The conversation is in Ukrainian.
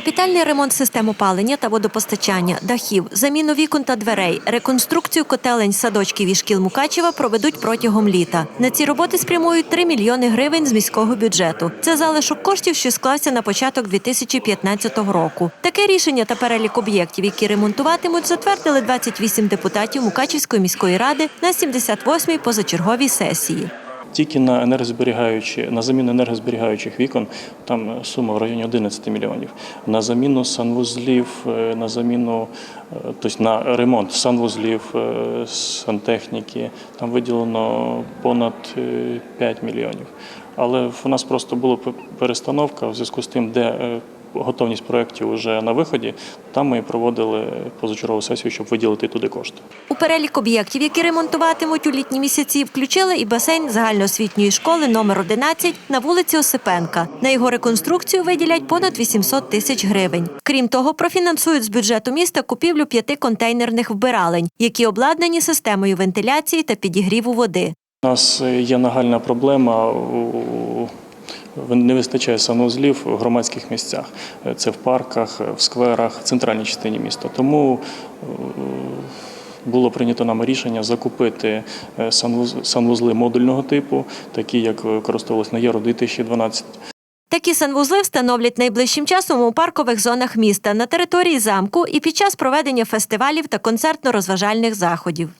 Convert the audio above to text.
Капітальний ремонт систем опалення та водопостачання, дахів, заміну вікон та дверей, реконструкцію котелень садочків і шкіл Мукачева проведуть протягом літа. На ці роботи спрямують 3 мільйони гривень з міського бюджету. Це залишок коштів, що склався на початок 2015 року. Таке рішення та перелік об'єктів, які ремонтуватимуть, затвердили 28 депутатів Мукачівської міської ради на 78-й позачерговій сесії. Тільки на енергозберігаючі, на заміну енергозберігаючих вікон там сума в районі 11 мільйонів. На заміну санвузлів, е, на заміну, е, тобто на ремонт санвузлів, е, сантехніки, там виділено понад е, 5 мільйонів. Але в нас просто була перестановка в зв'язку з тим, де готовність проєктів вже на виході, там ми проводили позачергову сесію, щоб виділити туди кошти. У перелік об'єктів, які ремонтуватимуть у літні місяці, включили і басейн загальноосвітньої школи номер 11 на вулиці Осипенка. На його реконструкцію виділять понад 800 тисяч гривень. Крім того, профінансують з бюджету міста купівлю п'яти контейнерних вбиралень, які обладнані системою вентиляції та підігріву води. У нас є нагальна проблема. у- Не вистачає санузлів в громадських місцях. Це в парках, в скверах, в центральній частині міста. Тому е, було прийнято нами рішення закупити е, санвузли модульного типу, такі як використовувалися на Євро 2012 Такі санвузли встановлять найближчим часом у паркових зонах міста на території замку і під час проведення фестивалів та концертно-розважальних заходів.